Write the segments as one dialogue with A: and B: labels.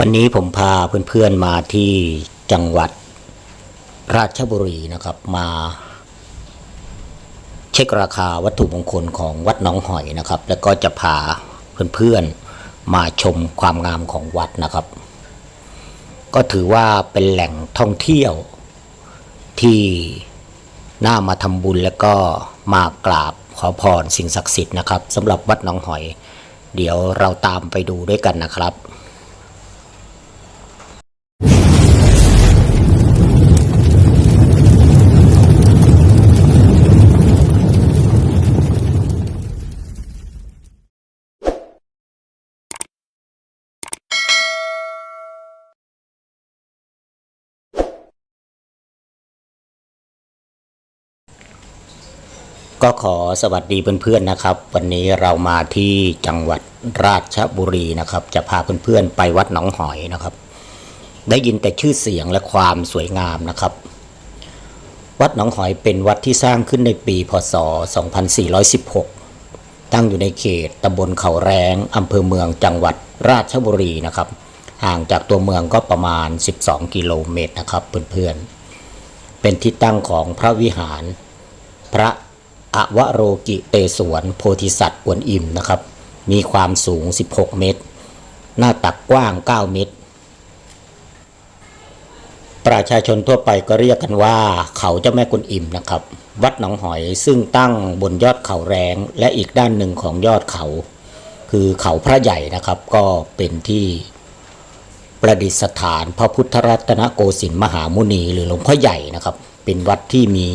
A: วันนี้ผมพาเพื่อนๆมาที่จังหวัดราชบุรีนะครับมา เช็คราคาวัตถุมงคลของวัดหนองหอยนะครับ แล้วก็จะพาเพื่อนๆมาชมความงามของวัดนะครับ ก็ถือว่าเป็นแหล่งท่องเที่ยวที่น่ามาทำบุญแล้วก็มากราบขอพรสิ่งศักดิ์สิทธิ์นะครับสำหรับวัดหนองหอย เดี๋ยวเราตามไปดูด้วยกันนะครับ ก็ขอสวัสดีเพื่อนๆนะครับ วันนี้เรามาที่จังหวัดราชบุรีนะครับ จะพาเพื่อนๆไปวัดหนองหอยนะครับ ได้ยินแต่ชื่อเสียงและความสวยงามนะครับ วัดหนองหอยเป็นวัดที่สร้างขึ้นในปีพศ 2416 ตั้งอยู่ในเขตตำบลเขาแรงอำเภอเมืองจังหวัดราชบุรีนะครับ ห่างจากตัวเมืองก็ประมาณ 12 กิโลเมตรนะครับเพื่อนๆเป็นที่ตั้งของพระวิหารพระ อวโรกิเตศวรโพธิสัตว์อวนอิมนะครับ มีความสูง 16 เมตร หน้าตักกว้าง 9 เมตร ประชาชนทั่วไปก็เรียกกันว่า เขาเจ้าแม่กุนอิมนะครับ วัดหนองหอยซึ่งตั้งบนยอดเขาแรงและอีกด้านหนึ่งของยอดเขา คือเขาพระใหญ่นะครับก็เป็นที่ประดิษฐานพระพุทธรัตนโกสินทร์มหามุนีหรือหลวงพ่อใหญ่นะครับ เป็นวัดที่มี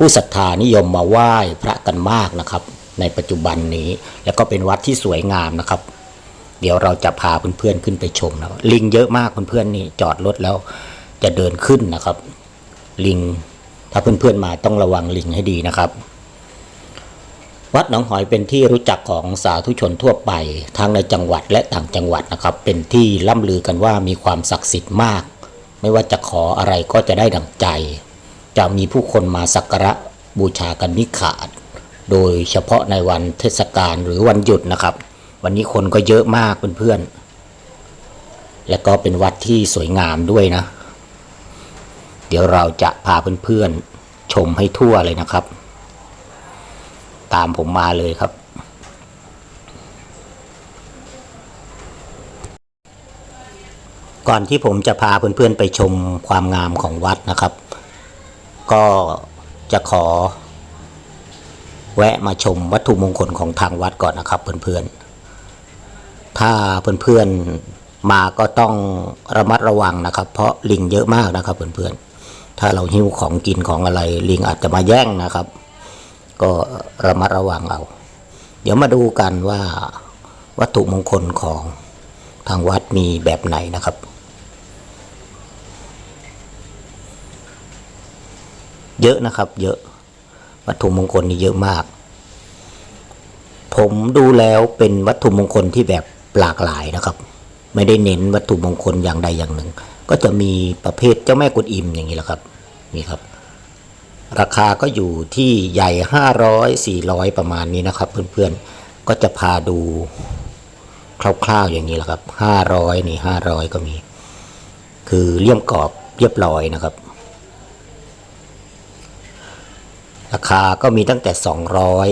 A: ผู้ศรัทธานิยมมาไหว้พระกันมากนะครับ ในปัจจุบันนี้ แล้วก็เป็นวัดที่สวยงามนะครับ เดี๋ยวเราจะพาเพื่อนๆขึ้นไปชมนะลิงเยอะมากเพื่อนๆนี่จอดรถแล้วจะเดินขึ้นนะครับ ลิงถ้าเพื่อนๆมาต้องระวังลิงให้ดีนะครับ วัดหนองหอยเป็นที่รู้จักของสาธุชนทั่วไปทั้งในจังหวัดและต่างจังหวัดนะครับ เป็นที่ล่ำลือกันว่ามีความศักดิ์สิทธิ์มาก ไม่ว่าจะขออะไรก็จะได้ดังใจ จะมีผู้คนมาสักการะบูชากันมิขาด โดยเฉพาะในวันเทศกาลหรือวันหยุดนะครับ วันนี้คนก็เยอะมากเพื่อนๆ และก็เป็นวัดที่สวยงามด้วยนะ เดี๋ยวเราจะพาเพื่อนๆ ชมให้ทั่วเลยนะครับ ตามผมมาเลยครับก่อนที่ผมจะพาเพื่อนๆไปชมความงามของวัดนะครับ ก็จะขอ แวะมาชมวัตถุมงคลของทางวัดก่อนนะครับเพื่อนๆ ถ้าเพื่อนๆมาก็ต้องระมัดระวังนะครับ เพราะลิงเยอะมากนะครับเพื่อนๆ ถ้าเราหิ้วของกินของอะไร ลิงอาจจะมาแย่งนะครับ ก็ระมัดระวังเอา เดี๋ยวมาดูกันว่าวัตถุมงคลของทางวัดมีแบบไหนนะครับ เยอะนะครับ เยอะ วัตถุมงคลนี่เยอะมาก ผมดูแล้วเป็นวัตถุมงคลที่แบบหลากหลายนะครับ ไม่ได้เน้นวัตถุมงคลอย่างใดอย่างหนึ่ง ก็จะมีประเภทเจ้าแม่กุนอิมอย่างนี้แหละครับนี่ครับ ราคาก็อยู่ที่ใหญ่500 400ประมาณนี้นะครับ เพื่อนๆก็จะพาดูคร่าวๆอย่างนี้แหละครับ500นี่500ก็มี คือเลี่ยมกรอบเรียบร้อยนะครับ ราคาก็มีตั้งแต่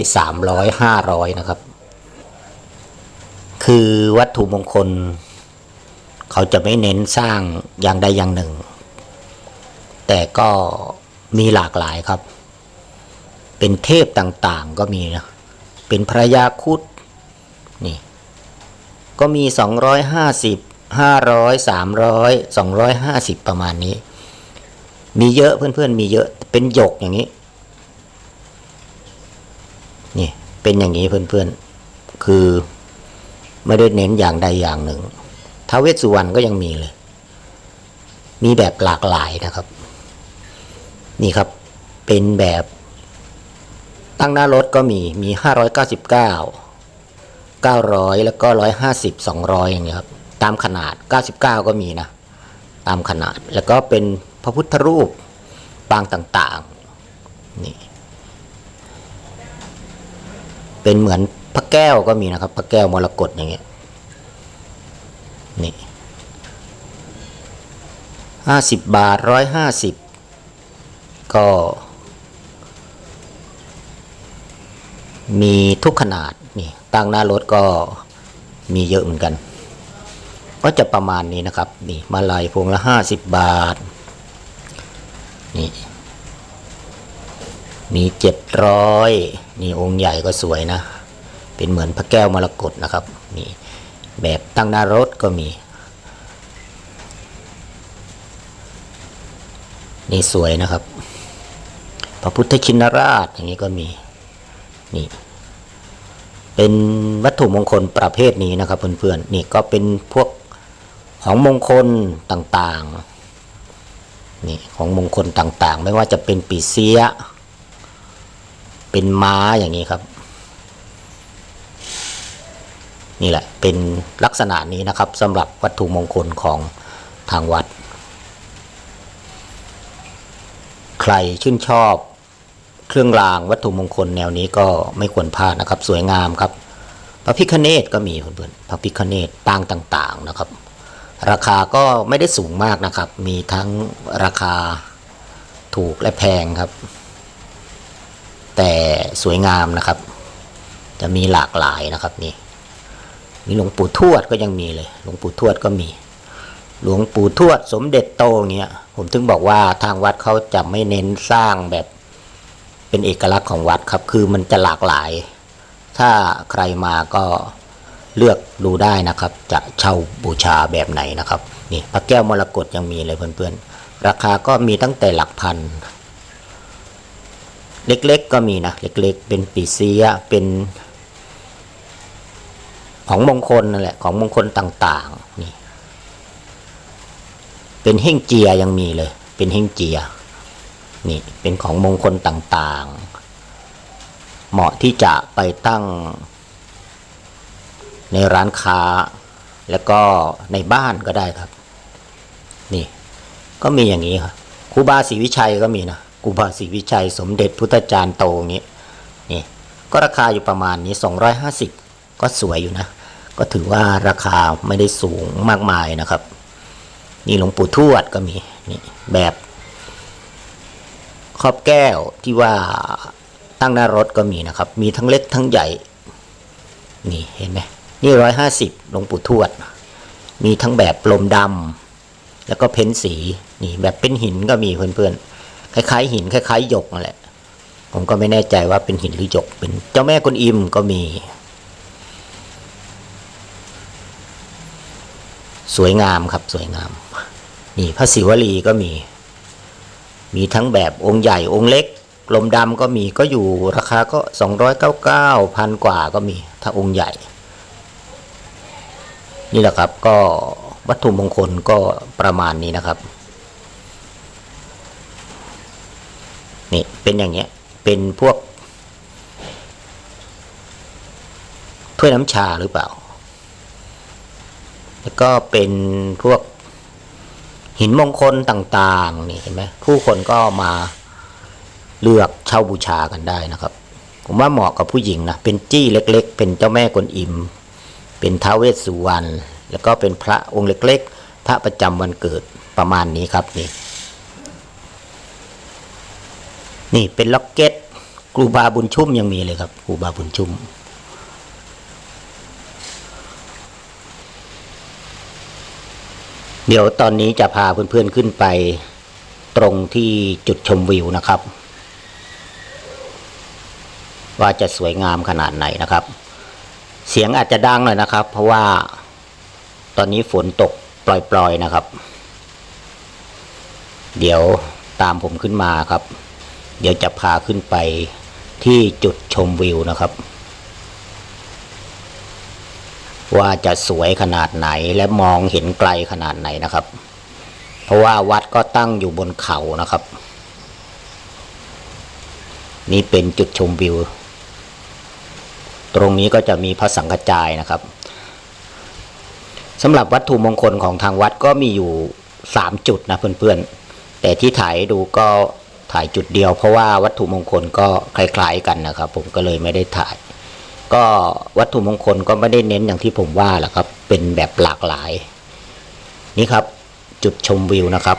A: 200 300 500 นะครับ คือวัตถุมงคล เขาจะไม่เน้นสร้างอย่างใดอย่างหนึ่ง แต่ก็มีหลากหลายครับ เป็นเทพต่างๆก็มีนะ เป็นพระยาคุดนี่ ก็มี 250 500 300 250 ประมาณนี้ มีเยอะเพื่อนๆ มีเยอะ เป็นหยกอย่างนี้ นี่ เป็นอย่างนี้เพื่อนๆ คือไม่ได้เน้นอย่างใดอย่างหนึ่งท้าวเวสสุวรรณก็ยังมีเลย มีแบบหลากหลายนะครับ นี่ครับ เป็นแบบตั้งหน้ารถก็มี มี 599 900 แล้วก็ 150 200 อย่างเงี้ยครับ ตามขนาด 99 ก็มีนะ ตามขนาด แล้วก็เป็นพระพุทธรูปปางต่าง ๆ นี่ เป็นเหมือนพระแก้วก็มีนะครับ พระแก้วมรกตอย่างเงี้ยนี่ห้าสิบบาทร้อยห้าสิบก็มีทุกขนาดนี่ตั้งหน้ารถก็มีเยอะเหมือนกัน ก็จะประมาณนี้นะครับ นี่มาลายพวงละห้าสิบบาท นี่ มีเจ็ดร้อยนี่องค์ใหญ่ก็สวยนะ เป็นเหมือนพระแก้วมรกตนะครับนี่แบบตั้งหน้ารถก็มี นี่สวยนะครับ พระพุทธชินราชอย่างนี้ก็มีนี่เป็นวัตถุมงคลประเภทนี้นะครับเพื่อนๆนี่ก็เป็นพวกของมงคลต่างๆนี่ของมงคลต่างๆ ไม่ว่าจะเป็นปีเสีย เป็นม้าอย่างนี้ครับ นี่แหละเป็นลักษณะนี้นะครับสำหรับวัตถุมงคลของทางวัด ใครชื่นชอบเครื่องรางวัตถุมงคลแนวนี้ก็ไม่ควรพลาดนะครับ สวยงามครับ พระพิคเนตก็มีเพื่อนๆพระพิคเนตปางต่างๆนะครับ ราคาก็ไม่ได้สูงมากนะครับ มีทั้งราคาถูกและแพงครับ แต่สวยงามนะครับ จะมีหลากหลายนะครับนี่มีหลวงปู่ทวดก็ยังมีเลย หลวงปู่ทวดก็มี หลวงปู่ทวดสมเด็จโตเงี้ย ผมถึงบอกว่าทางวัดเขาจะไม่เน้นสร้างแบบเป็นเอกลักษณ์ของวัดครับ คือมันจะหลากหลาย ถ้าใครมาก็เลือกดูได้นะครับ จะเช่าบูชาแบบไหนนะครับ นี่พระแก้วมรกตยังมีเลยเพื่อนๆ ราคาก็มีตั้งแต่หลักพัน เล็กๆก็มีนะ เล็กๆ เป็นปีเสียเป็น ของมงคลนั่นแหละ ของมงคลต่าง ๆ นี่ เป็นเฮ่งเจียยังมีเลย เป็นเฮ่งเจีย นี่ เป็นของมงคลต่างๆ เหมาะที่จะไปตั้ง ในร้านค้า แล้วก็ในบ้านก็ได้ครับ นี่ ก็มีอย่างนี้ครับครูบาศรีวิชัยก็มีนะ ครูบาศรีวิชัยสมเด็จพุทธจารย์โตอย่างนี้นี่ก็ราคาอยู่ประมาณนี้ 250 ก็สวยอยู่นะ ก็ถือว่าราคาไม่ได้สูงมากมายนะครับ นี่หลวงปู่ทวดก็มีนี่แบบครอบแก้วที่ว่าตั้งหน้ารถก็มีนะครับ มีทั้งเล็กทั้งใหญ่ นี่เห็นไหมนี่ร้อยห้าสิบหลวงปู่ทวด มีทั้งแบบปลมดำแล้วก็เพ้นสี นี่แบบเป็นหินก็มีเพื่อนๆ คล้ายๆหินคล้ายๆหยกนั่นแหละ ผมก็ไม่แน่ใจว่าเป็นหินหรือหยก เป็นเจ้าแม่กุนอิมก็มี สวยงามครับสวยงาม นี่พระศิวลีก็มี มีทั้งแบบองค์ใหญ่องค์เล็กลมดำก็มีก็อยู่ราคาก็สองร้อยเก้าเก้าพันกว่าก็มี ถ้าองค์ใหญ่ นี่แหละครับก็วัตถุมงคลก็ประมาณนี้นะครับ นี่เป็นอย่างเงี้ย เป็นพวกถ้วยน้ำชาหรือเปล่า แล้วก็เป็นพวกหินมงคลต่าง ๆ นี่เห็นไหมผู้คนก็มาเลือกเช่าบูชากันได้นะครับ ผมว่าเหมาะกับผู้หญิงนะ เป็นจี้เล็ก ๆ เป็นเจ้าแม่กวนอิม เป็นท้าวเวสสุวรรณ แล้วก็เป็นพระองค์เล็ก ๆ พระประจำวันเกิดประมาณนี้ครับนี่ นี่เป็นล็อกเก็ตครูบาบุญชุ่มยังมีเลยครับครูบาบุญชุ่ม เดี๋ยวตอนนี้จะพาเพื่อนๆขึ้นไปตรงที่จุดชมวิวนะครับ ว่าจะสวยงามขนาดไหนนะครับ เสียงอาจจะดังหน่อยนะครับ เพราะว่าตอนนี้ฝนตกปล่อยๆนะครับ เดี๋ยวตามผมขึ้นมาครับ เดี๋ยวจะพาขึ้นไปที่จุดชมวิวนะครับ ว่าจะสวยขนาดไหนและมองเห็นไกลขนาดไหนนะครับ เพราะว่าวัดก็ตั้งอยู่บนเขานะครับ นี่เป็นจุดชมวิว ตรงนี้ก็จะมีพระสังฆจายนะครับสำหรับวัตถุมงคลของทางวัดก็มีอยู่สามจุดนะเพื่อนๆ แต่ที่ถ่ายดูก็ ถ่ายจุดเดียว เพราะว่าวัตถุมงคลก็คล้าย ๆกันนะครับ ผมก็เลยไม่ได้ถ่าย ก็วัตถุมงคลก็ไม่ได้เน้นอย่างที่ผมว่าแหละครับ เป็นแบบหลากหลาย นี่ครับจุดชมวิวนะครับ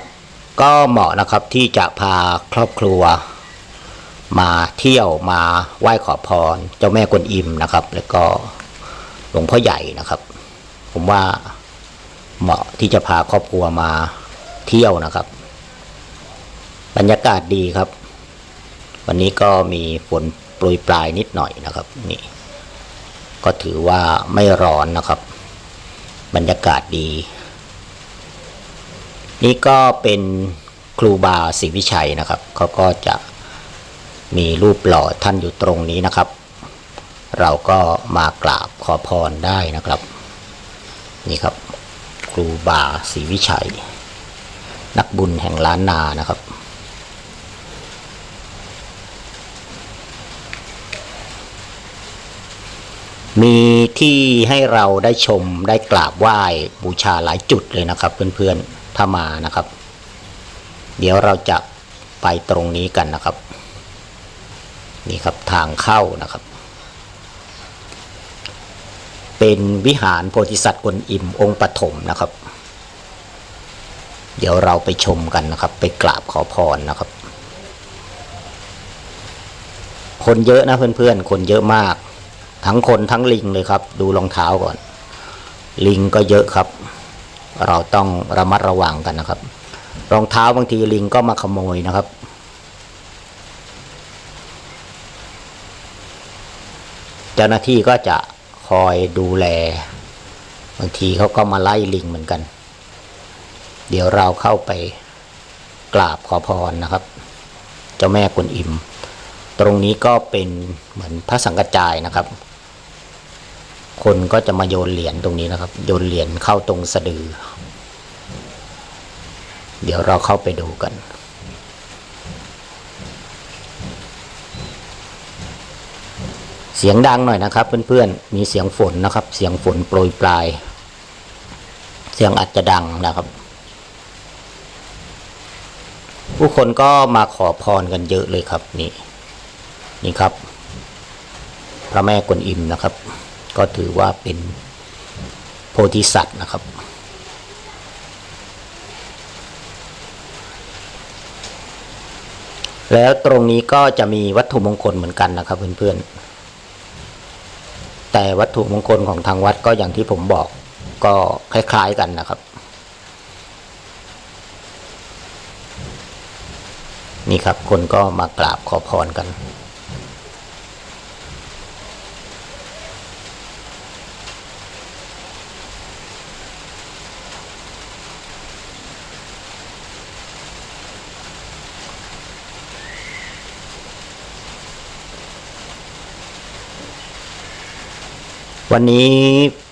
A: ก็เหมาะนะครับที่จะพาครอบครัว มาเที่ยวมาไหว้ขอพร เจ้าแม่กวนอิมนะครับ แล้วก็หลวงพ่อใหญ่นะครับ ผมว่าเหมาะที่จะพาครอบครัวมาเที่ยวนะครับ บรรยากาศดีครับ วันนี้ก็มีฝนโปรยปลายนิดหน่อยนะครับ นี่ ก็ถือว่าไม่ร้อนนะครับ บรรยากาศดี นี่ก็เป็นครูบาศรีวิชัยนะครับเขาก็จะมีรูปหล่อท่านอยู่ตรงนี้นะครับ เราก็มากราบขอพรได้นะครับ นี่ครับ ครูบาศรีวิชัย นักบุญแห่งล้านนานะครับ มีที่ให้เราได้ชมได้กราบไหว้บูชาหลายจุดเลยนะครับ เพื่อนๆถ้ามานะครับ เดี๋ยวเราจะไปตรงนี้กันนะครับ นี่ครับทางเข้านะครับ เป็นวิหารโพธิสัตว์กวนอิมองค์ปฐมนะครับ เดี๋ยวเราไปชมกันนะครับ ไปกราบขอพรนะครับ คนเยอะนะเพื่อนๆ คนเยอะมาก ทั้งคนทั้งลิงเลยครับ ดูรองเท้าก่อน ลิงก็เยอะครับ เราต้องระมัดระวังกันนะครับ รองเท้าบางทีลิงก็มาขโมยนะครับ เจ้าหน้าที่ก็จะคอยดูแล บางทีเขาก็มาไล่ลิงเหมือนกัน เดี๋ยวเราเข้าไปกราบขอพรนะครับ เจ้าแม่กวนอิม ตรงนี้ก็เป็นเหมือนพระสังกัจจายนะครับ คนก็จะมาโยนเหรียญตรงนี้นะครับ โยนเหรียญเข้าตรงสะดือ เดี๋ยวเราเข้าไปดูกัน เสียงดังหน่อยนะครับ เพื่อนๆ มีเสียงฝนนะครับ เสียงฝนโปรยปลาย เสียงอาจจะดังนะครับ ผู้คนก็มาขอพรกันเยอะเลยครับนี่ นี่ครับ พระแม่กวนอิมนะครับ ก็ถือว่าเป็นโพธิสัตว์นะครับ แล้วตรงนี้ก็จะมีวัตถุมงคลเหมือนกันนะครับเพื่อนๆ แต่วัตถุมงคลของทางวัดก็อย่างที่ผมบอกก็คล้ายๆกันนะครับ นี่ครับคนก็มากราบขอพรกัน วันนี้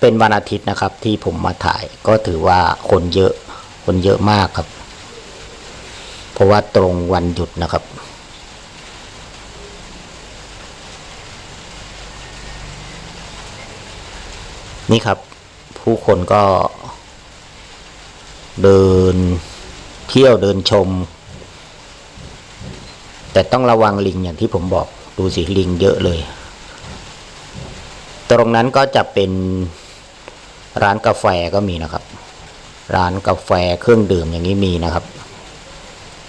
A: เป็นวันอาทิตย์นะครับ ที่ผมมาถ่ายก็ถือว่าคนเยอะ คนเยอะมากครับ เพราะว่าตรงวันหยุดนะครับ นี่ครับ ผู้คนก็ เดินเที่ยวเดินชม แต่ต้องระวังลิงอย่างที่ผมบอกดูสิลิงเยอะเลย ตรงนั้นก็จะเป็นร้านกาแฟก็มีนะครับ ร้านกาแฟเครื่องดื่มอย่างนี้มีนะครับ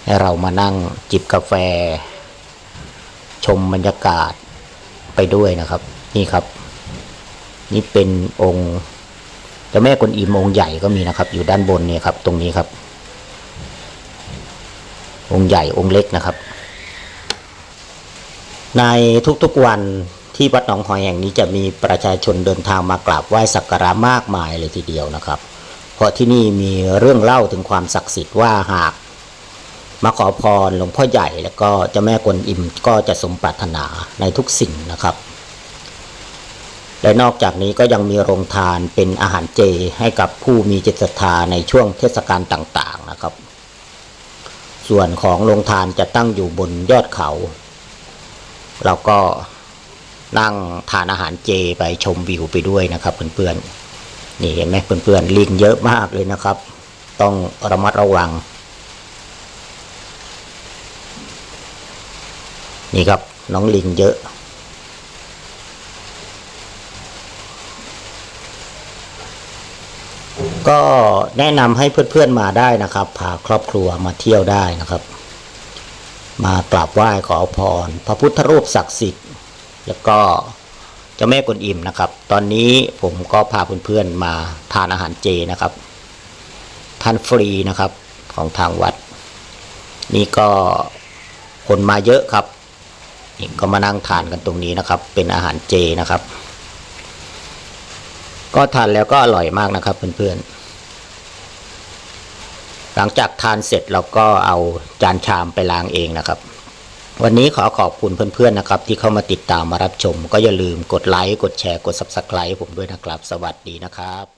A: ให้เรามานั่งจิบกาแฟ ชมบรรยากาศไปด้วยนะครับ นี่ครับ นี่เป็นองค์เจ้าแม่กวนอิมองค์ใหญ่ก็มีนะครับ อยู่ด้านบนเนี่ยครับ ตรงนี้ครับ องค์ใหญ่องค์เล็กนะครับ ในทุกๆวัน ที่วัดหนองหอยแห่งนี้จะมีประชาชนเดินทางมากราบไหว้สักการะมากมายเลยทีเดียวนะครับ เพราะที่นี่มีเรื่องเล่าถึงความศักดิ์สิทธิ์ว่าหากมาขอพรหลวงพ่อใหญ่แล้วก็เจ้าแม่กวนอิมก็จะสมปรารถนาในทุกสิ่งนะครับ และนอกจากนี้ก็ยังมีโรงทานเป็นอาหารเจให้กับผู้มีจิตศรัทธาในช่วงเทศกาลต่างๆนะครับ ส่วนของโรงทานจะตั้งอยู่บนยอดเขา เราก็ นั่งทานอาหารเจไปชมวิวไปด้วยนะครับเพื่อนๆนี่เห็นไหมเพื่อนๆลิงเยอะมากเลยนะครับ ต้องระมัดระวัง นี่ครับน้องลิงเยอะ ก็แนะนำให้เพื่อนๆมาได้นะครับ พาครอบครัวมาเที่ยวได้นะครับ มากราบไหว้ขอพร พระพุทธรูปศักดิ์สิทธิ์ แล้วก็เจ้าแม่กวนอิมนะครับ ตอนนี้ผมก็พาเพื่อนๆมาทานอาหารเจนะครับทานฟรีนะครับของทางวัด นี่ก็คนมาเยอะครับนี่ก็มานั่งทานกันตรงนี้นะครับ เป็นอาหารเจนะครับ ก็ทานแล้วก็อร่อยมากนะครับเพื่อนๆหลังจากทานเสร็จเราก็เอาจานชามไปล้างเองนะครับ วันนี้ขอขอบคุณเพื่อนๆนะครับ ที่เข้ามาติดตามมารับชม ก็อย่าลืมกดไลค์กดแชร์กด Subscribe ผมด้วยนะครับ สวัสดีนะครับ